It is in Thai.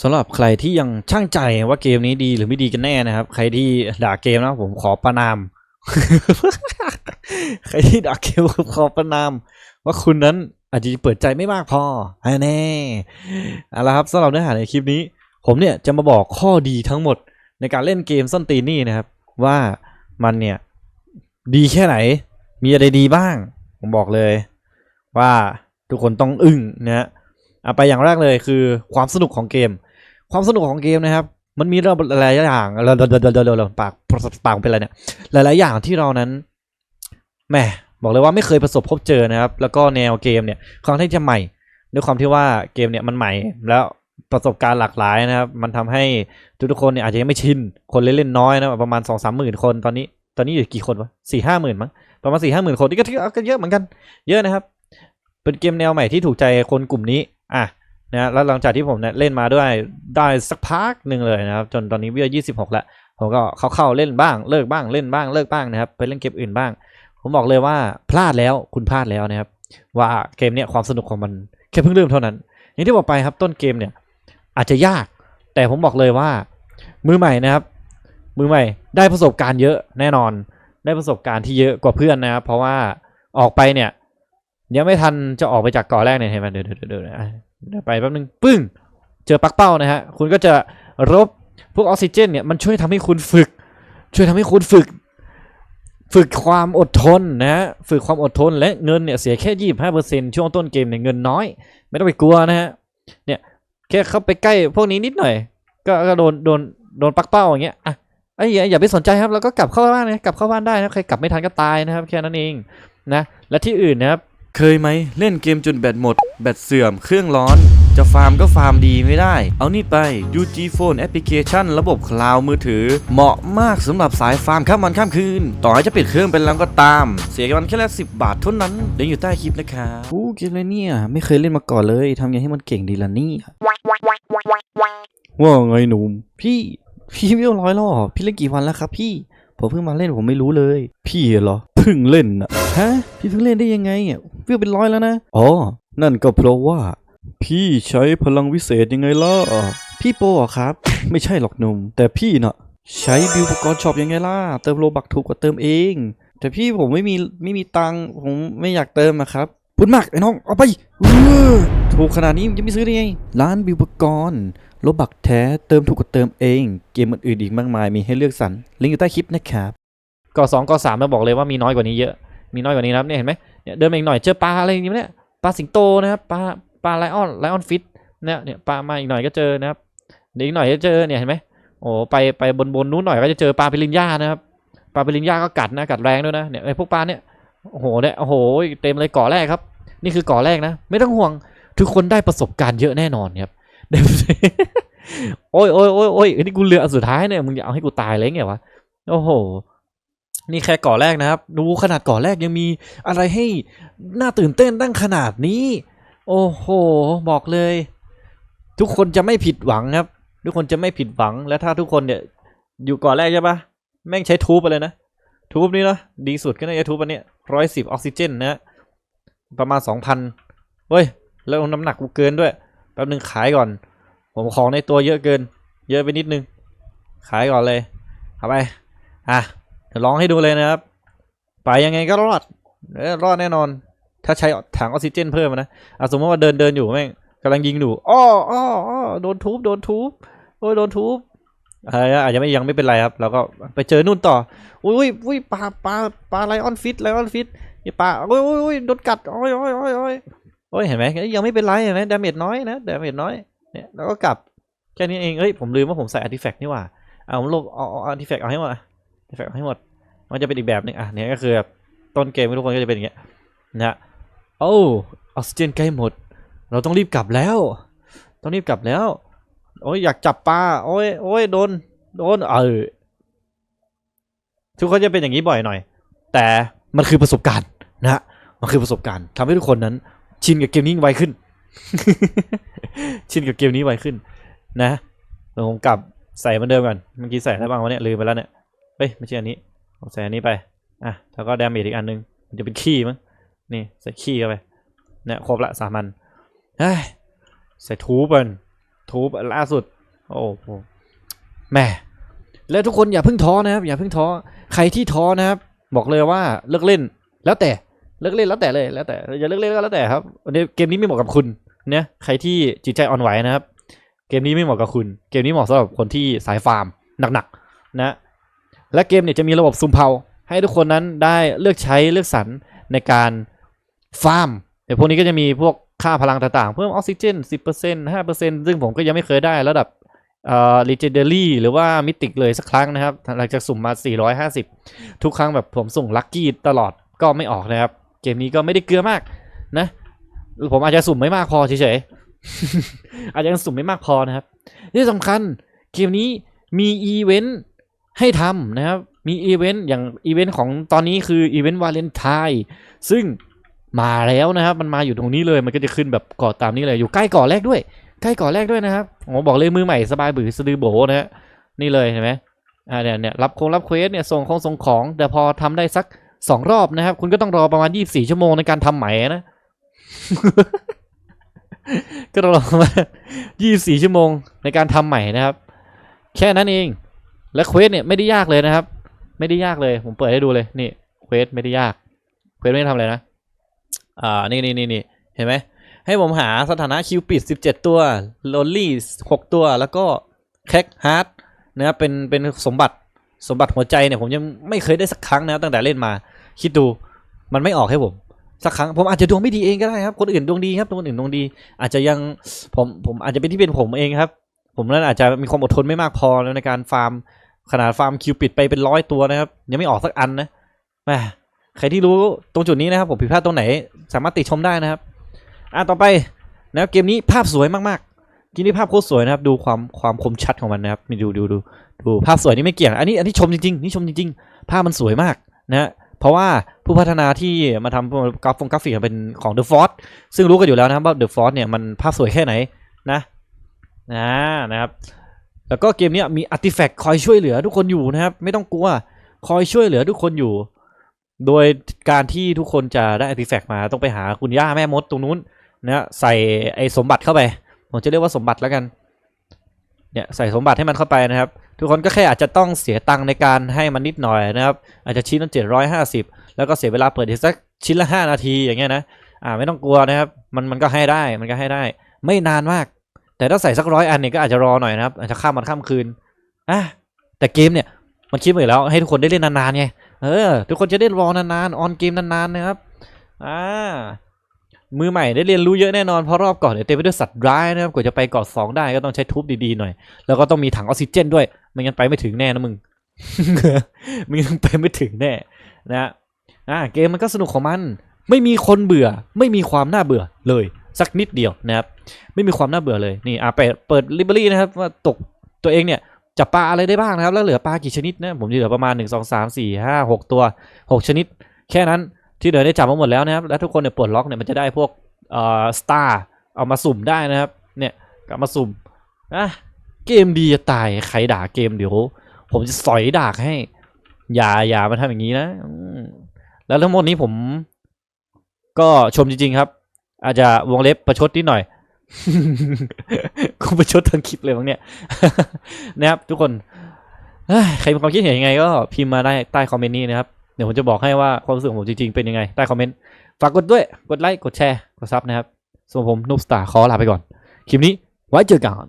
สำหรับใครที่ยังช่างใจว่าเกมนี้ดีหรือไม่ดีกันแน่นะครับ ใครที่ด่าเกมนะผมขอประนาม ใครที่ด่าเกมผมขอประนาม ว่าคุณนั้นอาจจะเปิดใจไม่มากพอแน่เอาละครับสำหรับเนื้อหาในคลิปนี้ ผมเนี่ยจะมาบอกข้อดีทั้งหมดในการเล่นเกมส้นตีนนี่นะครับ ว่ามันเนี่ยดีแค่ไหน มีอะไรดีบ้าง ผมบอกเลย ว่าทุกคนต้องอึ้งนะฮะเอาไปอย่างแรกเลยคือความสนุกของเกม ความสนุกของเกมนะครับ มันมีระบบหลายอย่างเราเราเราปากปากเป็นอะไรเนี่ยหลาย ๆ อย่างที่เรานั้นแหมบอกเลยว่าไม่เคยประสบพบเจอนะครับ แล้วก็แนวเกมเนี่ยค่อนข้างที่จะใหม่ ด้วยความที่ว่าเกมเนี่ยมันใหม่ แล้วประสบการณ์หลากหลายนะครับ มันทำให้ทุกๆคนเนี่ยอาจจะยังไม่ชิน คนเล่นๆน้อยนะประมาณสองสามหมื่นคนตอนนี้ ตอนนี้อยู่กี่คนวะสี่ห้าหมื่นมั้งประมาณสี่ห้าหมื่นคนนี่ก็ถือก็เยอะเหมือนกัน เยอะนะครับ เป็นเกมแนวใหม่ที่ถูกใจคนกลุ่มนี้ อะ นะแล้วหลังจากที่ผมเนี่ยเล่นมาด้วยได้สักพักหนึ่งเลยนะครับ จนตอนนี้วิวยี่สิบหกแล้วผมก็เข้าเข้าๆเล่นบ้างเลิกบ้างเล่นบ้างเลิกบ้างนะครับ ไปเล่นเกมอื่นบ้าง ผมบอกเลยว่าพลาดแล้วคุณพลาดแล้วนะครับ ว่าเกมเนี่ยความสนุกของมันแค่เพิ่งเริ่มเท่านั้น อย่างที่บอกไปครับต้นเกมเนี่ยอาจจะยาก แต่ผมบอกเลยว่า มือใหม่นะครับ มือใหม่ได้ประสบการณ์เยอะแน่นอน ได้ประสบการณ์ที่เยอะกว่าเพื่อนนะครับเพราะว่าออกไปเนี่ยยังไม่ทันจะออกไปจากเก่อแรกเนี่ยเห็นไหมเดี๋ยวเดี๋ยวเดี๋ยว ไปแป๊บนึงปึ้ง เจอปักเป้านะฮะ คุณก็จะรบพวกออกซิเจนเนี่ยมันช่วยทำให้คุณฝึก ช่วยทำให้คุณฝึก ฝึกความอดทนนะฮะฝึกความอดทนและเงินเนี่ยเสียแค่ยี่บห้าเปอร์เซ็นช่วงต้นเกมเนี่ยเงินน้อย ไม่ต้องไปกลัวนะฮะเนี่ยแค่เข้าไปใกล้พวกนี้นิดหน่อย ก็ก็โดนโดนโดนปักเป้าอย่างเงี้ยอะไอ้ยอย่าอย่าไปสนใจครับแล้วก็กลับเข้าบ้านนะกลับเข้าบ้านได้นะใครกลับไม่ทันก็ตายนะครับ แค่นั้นเองนะและที่อื่นนะครับ เคยไหมเล่นเกมจนแบตหมด แบตเสื่อมเครื่องร้อน จะฟาร์มก็ฟาร์มดีไม่ได้ เอานี่ไป UG Phone Application ระบบคลาวด์มือถือ เหมาะมากสำหรับสายฟาร์มข้ามวันข้ามคืน ต่อให้จะปิดเครื่องเป็นแล้วก็ตาม เสียกันแค่ละสิบาทเท่านั้นเดี๋ยวอยู่ใต้คลิปนะครับโอ้เกมอะไรเนี่ย ไม่เคยเล่นมาก่อนเลยทำยังไงให้มันเก่งดีล่ะเนี่ยว่าไงหนุ่มพี่พี่ไม่ร้อยหรอพี่เล่นกี่วันแล้วครับพี่ผมเพิ่งมาเล่นผมไม่รู้เลย พี่เหรอเพิ่งเล่นนะฮะพี่เพิ่งเล่นได้ยังไงอะ วิวเป็นร้อยแล้วนะ อ๋อ นั่นก็เพราะว่า พี่ใช้พลังวิเศษยังไงล่ะ พี่โปเหรอครับ ไม่ใช่หรอกหนุ่ม แต่พี่น่ะ ใช้บิวปกรณ์ช็อปยังไงล่ะ เติมโลบักถูกกว่าเติมเอง แต่พี่ผมไม่มีไม่มีตังค์ผมไม่อยากเติมอะครับพูดมากไอ้น้อง เอาไปเออถูกขนาดนี้ยังไม่ซื้อได้ไง ร้านบิวปกรณ์โลบักแท้เติมถูกกว่าเติมเอง เกมอื่นๆอีกมากมายมีให้เลือกสรรลิงก์อยู่ใต้คลิปนะครับก่อสองก่อสามมาบอกเลยว่ามีน้อยกว่านี้เยอะ มีน้อยกว่านี้นะครับเนี่ยเห็นไหม เนี่ยเดินมาอีกหน่อยเจอปลาอะไรอย่างเงี้ยเนี่ยปลาสิงโตนะครับปลาปลาไลออนไลออนฟิตเนี่ยเนี่ยปลามาอีกหน่อยก็เจอนะครับเดี๋ยวอีกหน่อยก็เจอเนี่ยเห็นไหมโอ้ไปไปบนบนนู้นหน่อยก็จะเจอปลาปิลินย่านะครับปลาปิลินย่าก็กัดนะกัดแรงด้วยนะเนี่ยไอ้พวกปลาเนี่ยโอ้โหเนี่ยโอ้โหเต็มเลยก่อแรกครับ นี่คือก่อแรกนะ ไม่ต้องห่วงทุกคนได้ประสบการณ์เยอะแน่นอนครับได้โอ้ยโอ้ยโอ้ยโอ้ยนี่กูเหลืออันสุดท้ายเนี่ยมึงจะเอาให้กูตายเลยไงวะโอ้โห นี่แค่ก่อแรกนะครับ ดูขนาดก่อแรกยังมีอะไรให้น่าตื่นเต้นตั้งขนาดนี้ โอ้โห บอกเลย ทุกคนจะไม่ผิดหวังครับ ทุกคนจะไม่ผิดหวัง และถ้าทุกคนเนี่ย อยู่ก่อแรกใช่ปะแม่งใช้ทูบไปเลยนะ ทูบนี่เนาะดีสุดก็น่าจะทูบอันนี้ร้อยสิบออกซิเจนนะฮะประมาณสองพันเฮ้ย แล้วน้ำหนักกูเกินด้วยแป๊บนึงขายก่อน ผมของในตัวเยอะเกิน เยอะไปนิดนึง ขายก่อนเลยเอาไป อะ เดี๋ยวลองให้ดูเลยนะครับ ไปยังไงก็รอดเออรอดแน่นอน ถ้าใช้ถังออกซิเจนเพิ่มนะอะสมมติว่าเดินเดินอยู่แม่งกำลังยิงอยู่อ้ออ้ออ้อโดนทุบโดนทุบโอ้ยโดนทุบอะไรนะอาจจะไม่ยังไม่เป็นไรครับเราก็ไปเจอนู่นต่อ อุ้ยอุ้ยปลาปลาปลาไลออนฟิตไลออนฟิตนี่ปลาโอ้ยโอ้ยโอ้ยโดนกัดโอ้ยโอ้ยโอ้ยโอ้ยโอ้ยเห็นไหมยังไม่เป็นไรเห็นไหมดาเมจน้อยนะดาเมจน้อยเนี่ยแล้วก็กลับแค่นี้เองเอ้ยผมลืมว่าผมใส่อาร์ติแฟกต์นี่หว่าเอาผมลบเอาอาร์ติแฟกต์เอาให้หมด อาร์ติแฟกต์ให้หมด มันจะเป็นอีกแบบหนึ่งอะเนี่ยก็คือแบบต้นเกมทุกคนก็จะเป็นอย่างเงี้ยนะโอ้ออกซิเจนใกล้หมด เราต้องรีบกลับแล้ว ต้องรีบกลับแล้ว โอ้ยอยากจับปลาโอ้ยโอ้ยโดนโดนเออทุกคนจะเป็นอย่างนี้บ่อยหน่อย แต่มันคือประสบการณ์นะมันคือประสบการณ์ทำให้ทุกคนนั้น ชินกับเกมนี้ไวขึ้น ชินกับเกมนี้ไวขึ้น นะเดี๋ยวผมกลับใส่มือนเดิมก่อนเมื่อกี้ใส่อะไรบ้างวะเนี่ยลืมไปแล้วเนี่ย เฮ้ยไม่ใช่อันนี้ผมใส่อันนี้ไปอะแล้วก็ดาเมจอีกอันนึงมันจะเป็นขี้มั้งนี่ใส่ขี้เข้าไปเนี่ยครบละสามอันเฮ้ยใส่ทูบันทูบล่าสุด โอ้โหแหม่แล้วทุกคนอย่าเพิ่งท้อนะครับ อย่าเพิ่งท้อใครที่ท้อนะครับ บอกเลยว่าเลิกเล่น แล้วแต่เลิกเล่นแล้วแต่เลยแล้วแต่อย่าเลิกเล่นก็แล้วแต่ครับวันนี้เกมนี้ไม่เหมาะกับคุณเนี่ยใครที่จิตใจอ่อนไหวนะครับ เกมนี้ไม่เหมาะกับคุณ เกมนี้เหมาะสำหรับคนที่สายฟาร์มหนักๆนะ และเกมเนี่ยจะมีระบบซุมเพาให้ทุกคนนั้นได้เลือกใช้เลือกสรรในการฟาร์มเดี๋ยวพวกนี้ก็จะมีพวกค่าพลังต่างๆ เพิ่มออกซิเจน 10% 5%ซึ่งผมก็ยังไม่เคยได้ระดับเอ่อ legendary หรือว่ามิติกเลยสักครั้งนะครับ หลังจากสุ่มมา 450 ทุกครั้งแบบผมส่งลัคกี้ตลอดก็ไม่ออกนะครับ เกมนี้ก็ไม่ได้เกลือมากนะ ผมอาจจะสุ่มไม่มากพอเฉยๆอาจจะยังสุ่มไม่มากพอนะครับที่สำคัญเกมนี้มีอีเวนต์ ให้ทำนะครับ มีอีเวนต์อย่างอีเวนต์ของตอนนี้คืออีเวนต์วาเลนไทน์ซึ่งมาแล้วนะครับ มันมาอยู่ตรงนี้เลยมันก็จะขึ้นแบบเกาะตามนี้เลยอยู่ใกล้เกาะแรกด้วย ใกล้เกาะแรกด้วยนะครับโอ้บอกเลยมือใหม่สบายบือสะดือโบนะฮะนี่เลยเห็นไหมอ่าเนี่ยเนี่ยรับคงรับเควสเนี่ยส่งของส่งของ แต่พอทำได้สักสองรอบนะครับ คุณก็ต้องรอประมาณยี่บสี่ชั่วโมงในการทำไหม่นะก็ต้องรอประมาณยี่สี่ชั่วโมงในการทำใหม่นะครับ แค่นั้นเอง และเควสเนี่ยไม่ได้ยากเลยนะครับ ไม่ได้ยากเลยผมเปิดให้ดูเลยนี่เควสไม่ได้ยากเควสไม่ได้ทำอะไรนะอ่านี่นี่นี่นี่เห็นไหมให้ผมหาสถานะคิวปิด 17 ตัวโ o ลลี่6 ตัวแล้วก็แค k ฮาร์ดนะครับเป็นเป็นสมบัติสมบัติหัวใจเนี่ยผมยังไม่เคยได้สักครั้งนะตั้งแต่เล่นมา คิดดูมันไม่ออกให้ผมสักครั้งผมอาจจะดวงไม่ดีเองก็ได้ครับ คนอื่นดวงดีครับคนอื่นดวงดี อาจจะยังผมผมอาจจะเป็นที่เป็นผมเองครับ ผมนั้นอาจจะมีความอดทนไม่มากพอแล้วในการฟาร์ม ขนาดฟาร์มคิวปิดไปเป็นร้อยตัวนะครับ ยังไม่ออกสักอันนะแหมใครที่รู้ตรงจุดนี้นะครับ ผมผิดพลาดตรงไหน สามารถติชมได้นะครับ อะต่อไปนะครับเกมนี้ภาพสวยมากๆกมนี้ภาพโคตรสวยนะครับ ดูความความคมชัดของมันนะครับนี่ดูดูดูดูภาพสวยนี่ไม่เกี่ยงอันนี้อันนี้ชมจริงๆนี่ชมจริง ๆ ภาพมันสวยมากนะฮะเพราะว่าผู้พัฒนาที่มาทำกราฟงกราฟิกเป็นของ The Force ซึ่งรู้กันอยู่แล้วนะครับว่า The Force เนี่ยมันภาพสวยแค่ไหนนะนะนะครับ แล้วก็เกมนี้มีอาร์ติแฟกต์คอยช่วยเหลือทุกคนอยู่นะครับ ไม่ต้องกลัวคอยช่วยเหลือทุกคนอยู่ โดยการที่ทุกคนจะได้อาร์ติแฟกต์มาต้องไปหาคุณย่าแม่มดตรงนู้นนะใส่ไอ้สมบัติเข้าไป ผมจะเรียกว่าสมบัติแล้วกันเนี่ยใส่สมบัติให้มันเข้าไปนะครับ ทุกคนก็แค่อาจจะต้องเสียตังค์ในการให้มันนิดหน่อยนะครับ อาจจะชิ้นละเจ็ดร้อยห้าสิบแล้วก็เสียเวลาเปิดอีกสักชิ้นละห้านาทีอย่างเงี้ยนะอ่าไม่ต้องกลัวนะครับ มันมันก็ให้ได้มันก็ให้ได้ ไม่นานมาก แต่ถ้าใส่สักร้อยอันเนี่ยก็อาจจะรอหน่อยนะครับอาจจะข้ามวันข้ามคืนอะแต่เกมเนี่ยมันคิดมาอยู่แล้วให้ทุกคนได้เล่นนานๆไงเออทุกคนจะได้รอนานๆออนเกมนานๆนะครับอ่ามือใหม่ได้เรียนรู้เยอะแน่นอนเพราะรอบก่อนเนี่ยเต็มไปด้วยสัตว์ร้ายนะครับกว่าจะไปเกาะสองได้ก็ต้องใช้ทุบดีๆหน่อย แล้วก็ต้องมีถังออกซิเจนด้วยไม่งั้นไปไม่ถึงแน่นะมึงมึงไปไม่ถึงแน่นะฮะอ่าเกมมันก็สนุกของมัน ไม่มีคนเบื่อ ไม่มีความน่าเบื่อเลย สักนิดเดียวนะครับ ไม่มีความน่าเบื่อเลยนี่อ่าเปิดเปิดลิเบอรี่นะครับว่าตกตัวเองเนี่ยจับปลาอะไรได้บ้างนะครับ แล้วเหลือปลากี่ชนิดนะผมเหลือประมาณหนึ่งสองสามสี่ห้าหกตัวหกชนิด แค่นั้นที่เหลือได้จับมาหมดแล้วนะครับ แล้วทุกคนเนี่ยปลดล็อกเนี่ยมันจะได้พวกเอ่อสตาร์เอามาสุ่มได้นะครับ เนี่ยกลับมาสุ่มอะเกมดีจะตายใครด่าเกมเดี๋ยวผมจะสอยดากให้ อย่าอย่ามาทำอย่างนี้นะ แล้วทั้งหมดนี้ผม ก็ชมจริงๆครับ อาจจะวงเล็บประชดนิดหน่อยกูประชดทั้งคลิปเลยมั้งเนี่ยนะครับทุกคนเอ้ยใครมีความคิดเห็นยังไงก็พิมพ์มาได้ใต้คอมเมนต์นี้นะครับ เดี๋ยวผมจะบอกให้ว่าความรู้สึกของผมจริงๆเป็นยังไงใต้คอมเมนต์ฝากกดด้วยกดไลค์กดแชร์กดซับนะครับส่วนผมนุบสตาร์ขอลาไปก่อน คลิปนี้ไว้เจอกัน